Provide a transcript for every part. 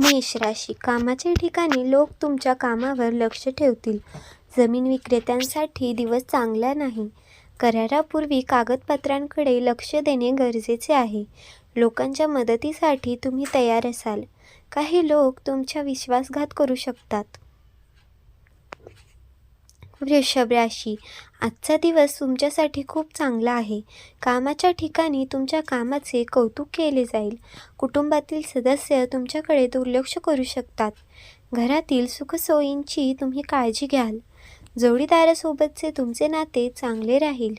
मेष राशी कामाच्या ठिकाणी लोक तुमच्या कामावर लक्ष ठेवतील. जमीन विक्रेत्यांसाठी दिवस चांगला नाही. करारापूर्वी कागदपत्रांकडे लक्ष देणे गरजेचे आहे. लोकांच्या मदतीसाठी तुम्ही तयार असाल. काही लोक तुमच्या विश्वासघात करू शकतात. वृषभ राशी. आजचा दिवस तुमच्यासाठी खूप चांगला आहे. कामाच्या ठिकाणी तुमच्या कामाचे कौतुक केले जाईल. कुटुंबातील सदस्य तुमच्याकडे दुर्लक्ष करू शकतात. घरातील सुखसोयींची तुम्ही काळजी घ्याल. जोडीदारासोबतचे तुमचे नाते चांगले राहील.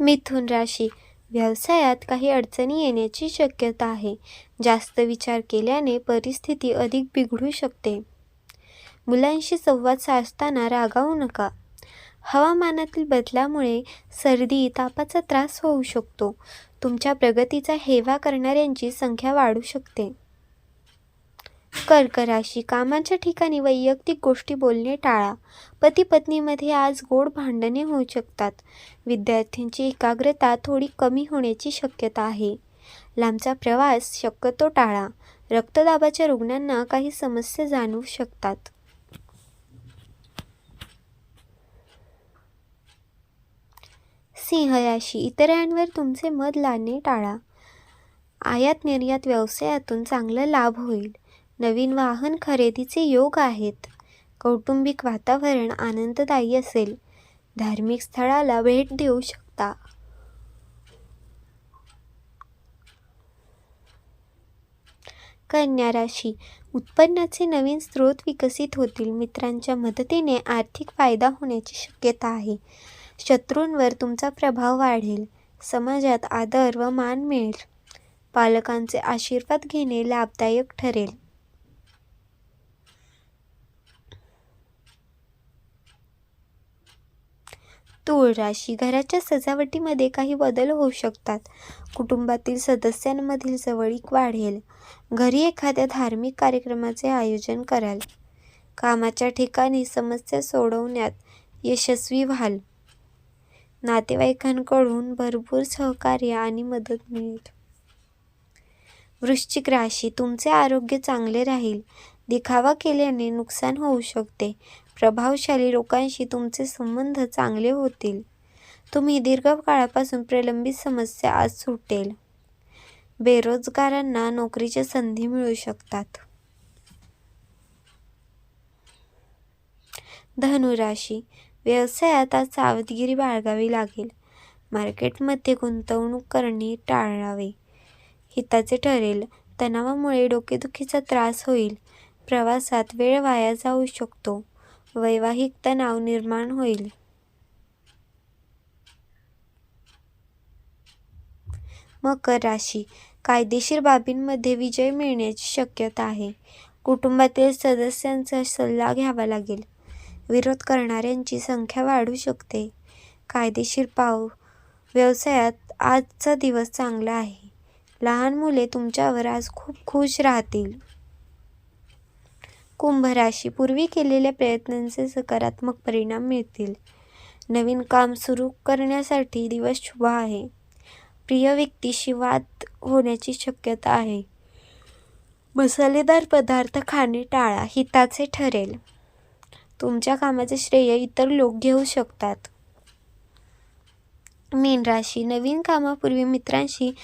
मिथुन राशी. व्यवसायात काही अडचणी येण्याची शक्यता आहे. जास्त विचार केल्याने परिस्थिती अधिक बिघडू शकते. मुलांशी संवाद साधताना रागावू नका. हवामानातील बदलामुळे सर्दी तापाचा त्रास होऊ शकतो. तुमच्या प्रगतीचा हेवा करणाऱ्यांची संख्या वाढू शकते. कर्क राशी कामाच्या ठिकाणी वैयक्तिक गोष्टी बोलणे टाळा. पती पत्नीमध्ये आज गोड भांडणे होऊ शकतात. विद्यार्थ्यांची एकाग्रता थोडी कमी होण्याची शक्यता आहे. लांबचा प्रवास शक्यतो टाळा. रक्तदाबाच्या रुग्णांना काही समस्या जाणवू शकतात. सिंहयाशी इतरांवर तुमचे मत लादणे टाळा. आयात निर्यात व्यवसायातून चांगला लाभ होईल. नवीन वाहन खरेदीचे योग आहेत. कौटुंबिक वातावरण आनंददायी असेल. धार्मिक स्थळाला भेट देऊ शकता. कन्या राशी. उत्पन्नाचे नवीन स्रोत विकसित होतील. मित्रांच्या मदतीने आर्थिक फायदा होण्याची शक्यता आहे. शत्रूंवर तुमचा प्रभाव वाढेल. समाजात आदर व मान मिळेल. पालकांचे आशीर्वाद घेणे लाभदायक ठरेल. तूळ राशी घराच्या सजावटीमध्ये काही बदल होऊ शकतात. कुटुंबातील सदस्यांमधील जवळीक वाढेल. घरी एखाद्या धार्मिक कार्यक्रमाचे आयोजन कराल. कामाच्या ठिकाणी समस्या सोडवण्यात यशस्वी व्हाल. नातेवाईकांकडून भरपूर सहकार्य आणि मदत मिळेल. वृश्चिक राशी तुमचे आरोग्य चांगले राहील. दिखावा केल्याने नुकसान होऊ शकते. प्रभावशाली लोकांशी तुमचे संबंध चांगले होतील. तुम्ही दीर्घकाळापासून प्रलंबित समस्या आज सुटेल. बेरोजगारांना नोकरीच्या संधी मिळू शकतात. धनुराशी व्यवसायात आज सावधगिरी बाळगावी लागेल. मार्केटमध्ये गुंतवणूक करणे टाळावे. हिताचे ठरेल. तणावामुळे डोकेदुखीचा त्रास होईल. प्रवासात वेळ वाया जाऊ शकतो. वैवाहिक तणाव निर्माण होईल. मकर राशी. कायदेशीर बाबींमध्ये विजय मिळण्याची शक्यता आहे. कुटुंबातील सदस्यांचा सल्ला घ्यावा लागेल. विरोध करणाऱ्यांची संख्या वाढू शकते. कायदेशीर पाव व्यवसायात आजचा दिवस चांगला आहे. लहान मुले तुमच्यावर आज खूप खुश राहतील. कुंभ राशी पूर्वी केलेल्या प्रयत्नांचे सकारात्मक परिणाम मिळतील. नवीन काम सुरू करण्यासाठी दिवस शुभ आहे. प्रिय व्यक्तीशी वाद होण्याची शक्यता आहे. मसालेदार पदार्थ खाणे टाळा हिताचे ठरेल. तुमच्या कामाचे श्रेय इतर लोक घेऊ शकतात. मीन राशी नवीन कामापूर्वी मित्रांशी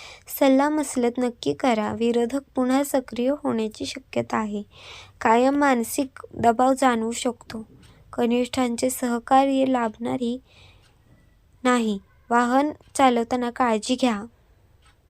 सल्लामसलत नक्की करा. विरोधक पुन्हा सक्रिय होण्याची शक्यता आहे. कायम मानसिक दबाव जाणवू शकतो. कनिष्ठांचे सहकार्य लाभणारी नाही. वाहन चालवताना काळजी घ्या.